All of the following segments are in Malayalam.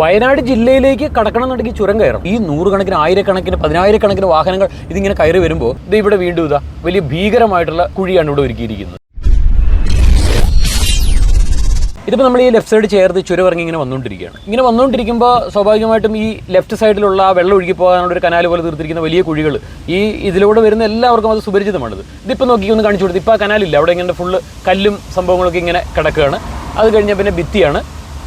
വയനാട് ജില്ലയിലേക്ക് കടക്കണമെന്നുണ്ടെങ്കിൽ ചുരം കയറും ഈ നൂറുകണക്കിന് ആയിരക്കണക്കിന് പതിനായിരക്കണക്കിന് വാഹനങ്ങൾ ഇതിങ്ങനെ കയറി വരുമ്പോൾ ഇത് ഇവിടെ വീണ്ടും ഇതാ വലിയ ഭീകരമായിട്ടുള്ള കുഴിയാണ് ഇവിടെ ഒരുക്കിയിരിക്കുന്നത്. ഇതിപ്പോൾ നമ്മൾ ഈ ലെഫ്റ്റ് സൈഡ് ചേർത്ത് ചുരം ഇറങ്ങി ഇങ്ങനെ വന്നുകൊണ്ടിരിക്കുകയാണ്. ഇങ്ങനെ വന്നുകൊണ്ടിരിക്കുമ്പോൾ സ്വാഭാവികമായിട്ടും ഈ ലെഫ്റ്റ് സൈഡിലുള്ള ആ വെള്ളം ഒഴുകി പോകാനുള്ള ഒരു കനാൽ പോലെ തീർത്തിരിക്കുന്ന വലിയ കുഴികൾ ഈ ഇതിലൂടെ വരുന്ന എല്ലാവർക്കും അത് സുപരിചിതമാണിത്. ഇതിപ്പോൾ നോക്കി ഒന്ന് കാണിച്ചു കൊടുത്തു. ഇപ്പോൾ ആ കനാലില്ല. അവിടെ ഇങ്ങനെ ഫുള്ള് കല്ലും സംഭവങ്ങളൊക്കെ ഇങ്ങനെ കിടക്കുകയാണ്. അത് കഴിഞ്ഞാൽ പിന്നെ ഭിത്തിയാണ്.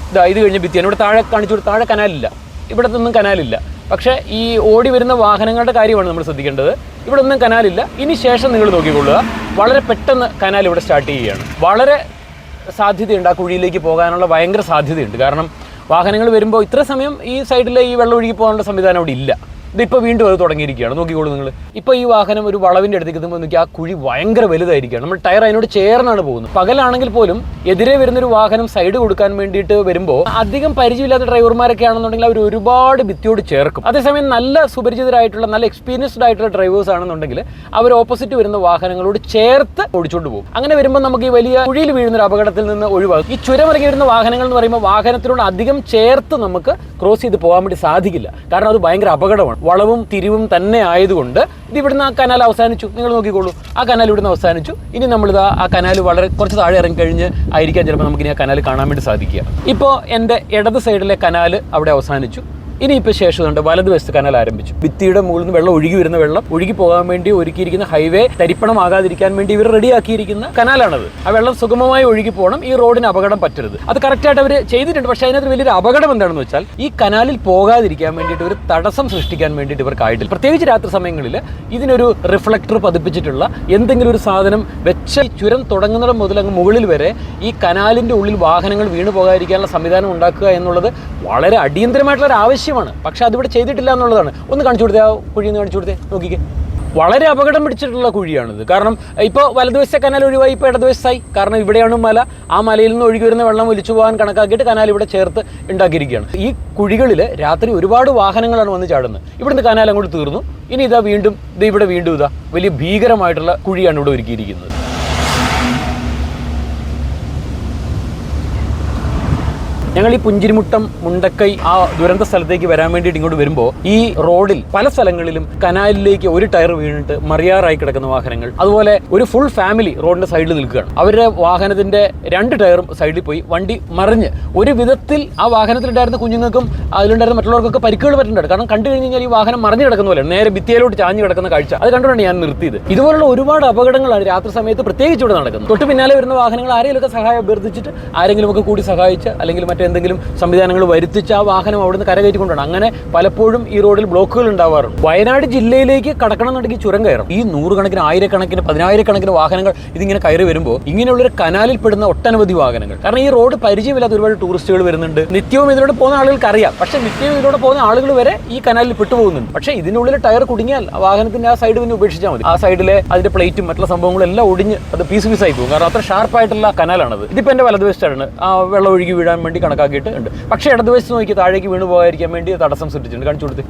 ഇതാ ഇത് കഴിഞ്ഞ് ഭിത്തിയാണ് ഇവിടെ താഴെ കാണിച്ചു താഴെ കനാലില്ല. ഇവിടെ ഒന്നും കനാലില്ല. പക്ഷേ ഈ ഓടി വരുന്ന വാഹനങ്ങളുടെ കാര്യമാണ് നമ്മൾ ശ്രദ്ധിക്കേണ്ടത്. ഇവിടെ ഒന്നും കനാലില്ല. ഇനി ശേഷം നിങ്ങൾ നോക്കിക്കൊള്ളുക. വളരെ പെട്ടെന്ന് കനാൽ ഇവിടെ സ്റ്റാർട്ട് ചെയ്യുകയാണ്. വളരെ സാധ്യതയുണ്ട് ആ കുഴിയിലേക്ക് പോകാനുള്ള ഭയങ്കര സാധ്യതയുണ്ട്. കാരണം വാഹനങ്ങൾ വരുമ്പോൾ ഇത്ര സമയം ഈ സൈഡിലെ ഈ വെള്ളം ഒഴുകി പോകാനുള്ള സംവിധാനം അവിടെ ഇല്ല. ഇതിപ്പോൾ വീണ്ടും അത് തുടങ്ങിയിരിക്കുകയാണ്. നോക്കിക്കോളൂ നിങ്ങൾ ഇപ്പോൾ ഈ വാഹനം ഒരു വളവിന്റെ അടുത്തേക്ക് എത്തുമ്പോൾ നോക്കി ആ കുഴി ഭയങ്കര വലുതായിരിക്കുകയാണ്. നമ്മൾ ടയർ അതിനോട് ചേർന്നാണ് പോകുന്നത്. പകലാണെങ്കിൽ പോലും എതിരെ വരുന്നൊരു വാഹനം സൈഡ് കൊടുക്കാൻ വേണ്ടിയിട്ട് വരുമ്പോൾ അധികം പരിചയമില്ലാത്ത ഡ്രൈവർമാരൊക്കെ ആണെന്നുണ്ടെങ്കിൽ അവർ ഒരുപാട് ഭിത്തിയോട് ചേർക്കും. അതേസമയം നല്ല സുപരിചിതരായിട്ടുള്ള നല്ല എക്സ്പീരിയൻസ്ഡ് ആയിട്ടുള്ള ഡ്രൈവേഴ്സ് ആണെന്നുണ്ടെങ്കിൽ അവർ ഓപ്പോസിറ്റ് വരുന്ന വാഹനങ്ങളോട് ചേർത്ത് ഓടിച്ചുകൊണ്ട് പോകും. അങ്ങനെ വരുമ്പോൾ നമുക്ക് ഈ വലിയ കുഴിയിൽ വീഴുന്ന ഒരു അപകടത്തിൽ നിന്ന് ഒഴിവാകും. ഈ ചുരമിറങ്ങി വരുന്ന വാഹനങ്ങൾ എന്ന് പറയുമ്പോൾ വാഹനത്തിനോട് അധികം ചേർത്ത് നമുക്ക് ക്രോസ് ചെയ്ത് പോകാൻ വേണ്ടി സാധിക്കില്ല. കാരണം അത് ഭയങ്കര അപകടമാണ്. വളവും തിരിവും തന്നെ ആയതുകൊണ്ട് ഇത് ഇവിടുന്ന് ആ കനാൽ അവസാനിച്ചു. നിങ്ങൾ നോക്കിക്കോളൂ. ആ കനാൽ ഇവിടുന്ന് അവസാനിച്ചു. ഇനി നമ്മളിതാ ആ കനാൽ വളരെ കുറച്ച് താഴെ ഇറങ്ങിക്കഴിഞ്ഞ് ആയിരിക്കാൻ ആയിരിക്കാം ചിലപ്പോൾ നമുക്ക് ഇനി ആ കനാൽ കാണാൻ വേണ്ടി സാധിക്കുക. ഇപ്പോൾ എന്റെ ഇടത് സൈഡിലെ കനാൽ അവിടെ അവസാനിച്ചു. ഇനിയിപ്പോൾ ശേഷം ഉണ്ട് വലതുവശത്ത് കനാൽ ആരംഭിച്ചു. ഭിത്തിയുടെ മുകളിൽ നിന്ന് വെള്ളം ഒഴുകി വരുന്ന വെള്ളം ഒഴുകി പോകാൻ വേണ്ടി ഒരുക്കിയിരിക്കുന്ന ഹൈവേ തരിപ്പണമാകാതിരിക്കാൻ വേണ്ടി ഇവർ റെഡിയാക്കിയിരിക്കുന്ന കനാലാണത്. ആ വെള്ളം സുഗമമായി ഒഴുകി പോകണം ഈ റോഡിന് അപകടം പറ്റരുത്. അത് കറക്റ്റായിട്ട് അവർ ചെയ്തിട്ടുണ്ട് പക്ഷേ അതിനകത്ത് വലിയൊരു അപകടം എന്താണെന്ന് വെച്ചാൽ ഈ കനാലിൽ പോകാതിരിക്കാൻ വേണ്ടിയിട്ട് ഒരു തടസ്സം സൃഷ്ടിക്കാൻ വേണ്ടിയിട്ട് ഇവർക്കായിട്ടില്ല പ്രത്യേകിച്ച് രാത്രി സമയങ്ങളിൽ ഇതിനൊരു റിഫ്ലക്ടർ പതിപ്പിച്ചിട്ടുള്ള എന്തെങ്കിലും ഒരു സാധനം വെച്ച ചുരം തുടങ്ങുന്നിടം മുതൽ അങ്ങ് മുകളിൽ വരെ ഈ കനാലിന്റെ ഉള്ളിൽ വാഹനങ്ങൾ വീണു പോകാതിരിക്കാനുള്ള സംവിധാനം ഉണ്ടാക്കുക എന്നുള്ളത് വളരെ അടിയന്തരമായിട്ടുള്ള ഒരു ആവശ്യമാണ് പക്ഷെ അതിവിടെ ചെയ്തിട്ടില്ല എന്നുള്ളതാണ്. ഒന്ന് കാണിച്ചു കൊടുത്തേ ആ കുഴി ഒന്ന് കാണിച്ചു കൊടുത്തേ. നോക്കിക്കേ. വളരെ അപകടം പിടിച്ചിട്ടുള്ള കുഴിയാണിത്. കാരണം ഇപ്പോൾ വലതുവശത്തെ കനാൽ ഒഴിവായി ഇപ്പോൾ ഇടതുവശത്തായി. കാരണം ഇവിടെയാണ് മല. ആ മലയിൽ നിന്ന് ഒഴുകി വരുന്ന വെള്ളം ഒലിച്ചു പോകാൻ കണക്കാക്കിയിട്ട് കനാൽ ഇവിടെ ചേർത്ത് ഉണ്ടാക്കിയിരിക്കുകയാണ്. ഈ കുഴികളിൽ രാത്രി ഒരുപാട് വാഹനങ്ങളാണ് വന്ന് ചാടുന്നത്. ഇവിടുന്ന് കനാൽ അങ്ങോട്ട് തീർന്നു. ഇനി ഇതാ വീണ്ടും ഇത് ഇവിടെ വീണ്ടും ഇതാ വലിയ ഭീകരമായിട്ടുള്ള കുഴിയാണ് ഇവിടെ ഒരുക്കിയിരിക്കുന്നത്. ഞങ്ങൾ ഈ പുഞ്ചിരിമുട്ടം മുണ്ടക്കൈ ആ ദുരന്ത സ്ഥലത്തേക്ക് വരാൻ വേണ്ടിയിട്ട് ഇങ്ങോട്ട് വരുമ്പോൾ ഈ റോഡിൽ പല സ്ഥലങ്ങളിലും കനാലിലേക്ക് ഒരു ടയർ വീണിട്ട് മറിയാറായി കിടക്കുന്ന വാഹനങ്ങൾ. അതുപോലെ ഒരു ഫുൾ ഫാമിലി റോഡിന്റെ സൈഡിൽ നിൽക്കുകയാണ്. അവരുടെ വാഹനത്തിന്റെ രണ്ട് ടയറും സൈഡിൽ പോയി വണ്ടി മറിഞ്ഞ് ഒരു വിധത്തിൽ ആ വാഹനത്തിലുണ്ടായിരുന്ന കുഞ്ഞുങ്ങൾക്കും അതിലുണ്ടായിരുന്ന മറ്റുള്ളവർക്കൊക്കെ പരിക്കുകൾ പറ്റുന്നുണ്ട്. കാരണം കണ്ടു കഴിഞ്ഞ് കഴിഞ്ഞാൽ ഈ വാഹനം മറിഞ്ഞു കിടക്കുന്ന പോലെ നേരെ ഭിത്തിയിലോട്ട് ചാഞ്ഞു കിടക്കുന്ന കാഴ്ച. അത് കണ്ടുകൊണ്ടാണ് ഞാൻ നിർത്തിയത്. ഇതുപോലുള്ള ഒരുപാട് അപകടങ്ങളാണ് രാത്രി സമയത്ത് പ്രത്യേകിച്ച് ഇവിടെ നടക്കുന്നത്. തൊട്ട് പിന്നാലെ വരുന്ന വാഹനങ്ങൾ ആരെങ്കിലുമൊക്കെ സഹായം അഭ്യർത്ഥിച്ചിട്ട് ആരെങ്കിലുമൊക്കെ കൂടി സഹായിച്ച് അല്ലെങ്കിൽ മറ്റെന്തെങ്കിലും സംവിധാനങ്ങൾ വരുത്തിച്ച് ആ വാഹനം അവിടുന്ന് കരകയറ്റിക്കൊണ്ടാണ് അങ്ങനെ പലപ്പോഴും ഈ റോഡിൽ ബ്ലോക്കുകൾ ഉണ്ടാവാറുണ്ട്. വയനാട് ജില്ലയിലേക്ക് കടക്കണമെന്നുണ്ടെങ്കിൽ ചുരം കയറും ഈ നൂറുകണക്കിന് ആയിരക്കണക്കിന് പതിനായിരക്കണക്കിന് വാഹനങ്ങൾ ഇതിങ്ങനെ കയറി വരുമ്പോൾ ഇങ്ങനെയുള്ളൊരു കനാലിൽ പെടുന്ന ഒട്ടനവധി വാഹനങ്ങൾ. കാരണം ഈ റോഡ് പരിചയമില്ലാത്ത ഒരുപാട് ടൂറിസ്റ്റുകൾ വരുന്നുണ്ട്. നിത്യവും ഇതിലൂടെ പോകുന്ന ആളുകൾക്ക് അറിയാം പക്ഷേ നിത്യവും ഇതിലൂടെ പോകുന്ന ആളുകൾ വരെ ഈ കനാലിൽ പെട്ടുപോകുന്നുണ്ട്. പക്ഷേ ഇതിനുള്ളിൽ ടയർ കുടുങ്ങിയാൽ ആ വാഹനത്തിന്റെ ആ സൈഡ് പിന്നെ ഉപേക്ഷിച്ചാൽ മതി. ആ സൈഡിലെ അതിന്റെ പ്ലേറ്റും മറ്റുള്ള സംഭവങ്ങളും എല്ലാം ഒടിഞ്ഞ് അത് പീസ് പീസായി പോകും. കാരണം അത്ര ഷാർപ്പായിട്ടുള്ള കനാലാണത്. ഇതിപ്പോൾ എന്റെ വലതുവശത്താണ്. ആ വെള്ളം ഒഴുകി വീഴാൻ വേണ്ടി കണക്കാക്കിയിട്ട് ഉണ്ട് പക്ഷേ ഇടതുവശത്ത് നോക്കി താഴേക്ക് വീണ് പോകാതിരിക്കാൻ വേണ്ടി തടസ്സം സൃഷ്ടിച്ചിട്ടുണ്ട്. കാണിച്ചു കൊടുത്ത്.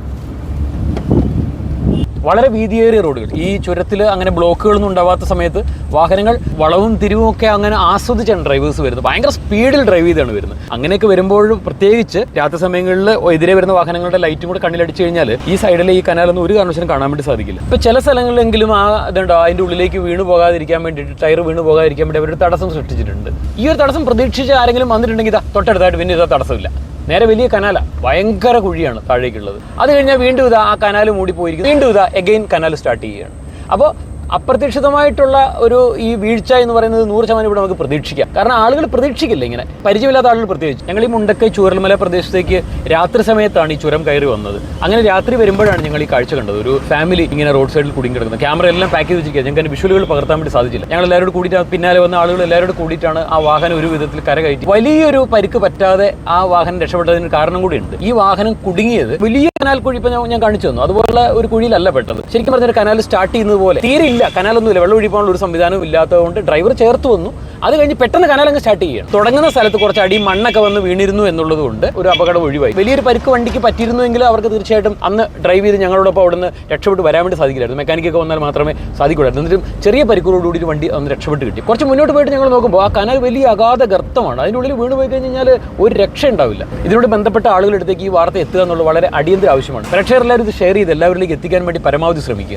വളരെ വീതിയേറിയ റോഡുകൾ. ഈ ചുരത്തിൽ അങ്ങനെ ബ്ലോക്കുകളൊന്നും ഉണ്ടാവാത്ത സമയത്ത് വാഹനങ്ങൾ വളവും തിരിവും ഒക്കെ അങ്ങനെ ആസ്വദിച്ചാണ് ഡ്രൈവേഴ്സ് വരുന്നത്. ഭയങ്കര സ്പീഡിൽ ഡ്രൈവ് ചെയ്താണ് വരുന്നത്. അങ്ങനെയൊക്കെ വരുമ്പോഴും പ്രത്യേകിച്ച് രാത്രി സമയങ്ങളിൽ എതിരെ വരുന്ന വാഹനങ്ങളുടെ ലൈറ്റും കൂടെ കണ്ണിലടിച്ചു കഴിഞ്ഞാൽ ഈ സൈഡിലെ ഈ കനാലൊന്നും ഒരു കാരണവശാലും കാണാൻ വേണ്ടി സാധിക്കില്ല. ഇപ്പോൾ ചില സ്ഥലങ്ങളിലെങ്കിലും ആ ഇതുണ്ടോ? അതിന്റെ ഉള്ളിലേക്ക് വീണ് പോകാതിരിക്കാൻ വേണ്ടിയിട്ട് ടയർ വീണ് പോകാതിരിക്കാൻ വേണ്ടി അവരൊരു തടസ്സം സൃഷ്ടിച്ചിട്ടുണ്ട്. ഈ ഒരു തടസ്സം പ്രതീക്ഷിച്ച് ആരെങ്കിലും വന്നിട്ടുണ്ടെങ്കിൽ ഇതാ തൊട്ടടുത്തായിട്ട് പിന്നെ ഇതാ തടസ്സമില്ല. നേരെ വലിയ കനാല ഭയങ്കര കുഴിയാണ് താഴേക്കുള്ളത്. അത് കഴിഞ്ഞാൽ വീണ്ടും ഇതാ ആ കനാൽ മൂടിപ്പോയിരിക്കും വീണ്ടും ഇതാ എഗെയിൻ കനാൽ സ്റ്റാർട്ട് ചെയ്യുകയാണ്. അപ്പോൾ അപ്രതീക്ഷിതമായിട്ടുള്ള ഒരു ഈ വീഴ്ച എന്ന് പറയുന്നത് നൂറ് ശതമാനം ഇവിടെ നമുക്ക് പ്രതീക്ഷിക്കാം. കാരണം ആളുകൾ പ്രതീക്ഷിക്കില്ല ഇങ്ങനെ. പരിചയമില്ലാത്ത ആളുകൾ പ്രത്യേകിച്ച്. ഞങ്ങൾ ഈ മുണ്ടക്കൈ ചൂരൽമല പ്രദേശത്തേക്ക് രാത്രി സമയത്താണ് ഈ ചുരം കയറി വന്നത്. അങ്ങനെ രാത്രി വരുമ്പോഴാണ് ഞങ്ങൾ ഈ കാഴ്ച കണ്ടത്. ഒരു ഫാമിലി ഇങ്ങനെ റോഡ് സൈഡിൽ കുടുങ്ങി കിടക്കുന്നത്. ക്യാമറ എല്ലാം പാക്ക് ചെയ്ത് വെച്ചിരിക്കുക ഞങ്ങൾക്ക് വിഷ്വലുകൾ പകർത്താൻ വേണ്ടി സാധിച്ചില്ല. ഞങ്ങൾ എല്ലാവരോട് കൂടിയിട്ട് പിന്നാലെ വന്ന ആളുകൾ എല്ലാവരോട് കൂടിയിട്ടാണ് ആ വാഹനം ഒരു വിധത്തിൽ കരകയറ്റി വലിയൊരു പരിക്ക് പറ്റാതെ ആ വാഹനം രക്ഷപ്പെട്ടതിന് കാരണം കൂടിയുണ്ട്. ഈ വാഹനം കുടുങ്ങിയത് വലിയ കനാൽ കുഴി ഇപ്പൊ ഞാൻ- കാണിച്ചു തന്നു. അതുപോലുള്ള ഒരു കുഴിയിലല്ല പെട്ടത്. ശരിക്കും പറഞ്ഞാൽ കനാൽ സ്റ്റാർട്ട് ചെയ്യുന്നത് പോലെ തീരെ ഇല്ല. കനാലൊന്നുമില്ല. വെള്ളം ഒഴിപ്പാനുള്ള ഒരു സംവിധാനം ഇല്ലാത്തതുകൊണ്ട് ഡ്രൈവർ ചേർത്ത് വന്നു. അത് കഴിഞ്ഞ് പെട്ടെന്ന് കനാലങ്ങ് സ്റ്റാർട്ട് ചെയ്യണം തുടങ്ങുന്ന സ്ഥലത്ത് കുറച്ച് അടി മണ്ണൊക്കെ വന്ന് വീണിരുന്നു എന്നുള്ളത് കൊണ്ട് ഒരു അപകടം ഒഴിവായി. വലിയൊരു പരിക്ക് വണ്ടിക്ക് പറ്റിയിരുന്നുവെങ്കിൽ അവർക്ക് തീർച്ചയായിട്ടും അന്ന് ഡ്രൈവ് ചെയ്ത് ഞങ്ങളോടൊപ്പം അവിടുന്ന് രക്ഷപ്പെട്ട് വരാൻ വേണ്ടി സാധിക്കില്ലായിരുന്നു. മെക്കാനിക്കൊക്കെ വന്നാൽ മാത്രമേ സാധിക്കുള്ളായിരുന്നു എന്നിട്ടും ചെറിയ പരിക്കോടുകൂടി ഒരു വണ്ടി അന്ന് രക്ഷപ്പെട്ട് കിട്ടി. കുറച്ച് മുന്നോട്ട് പോയിട്ട് ഞങ്ങൾ നോക്കുമ്പോൾ ആ കനാൽ വലിയ അഗാധ ഗർത്തമാണ്. അതിനുള്ളിൽ വീണ് പോയി കഴിഞ്ഞ് കഴിഞ്ഞാൽ ഒരു രക്ഷ ഉണ്ടാവില്ല. ഇതിനോട് ബന്ധപ്പെട്ട ആളുകളുടെ അടുത്തേക്ക് ഈ വാർത്ത എത്തുക എന്നുള്ളത് വളരെ അടിയന്തര ആവശ്യമാണ്. പ്രേക്ഷകർ എല്ലാവരും ഇത് ഷെയർ ചെയ്ത് എല്ലാവരിലേക്ക് എത്തിക്കാൻ വേണ്ടി പരമാവധി ശ്രമിക്കുക.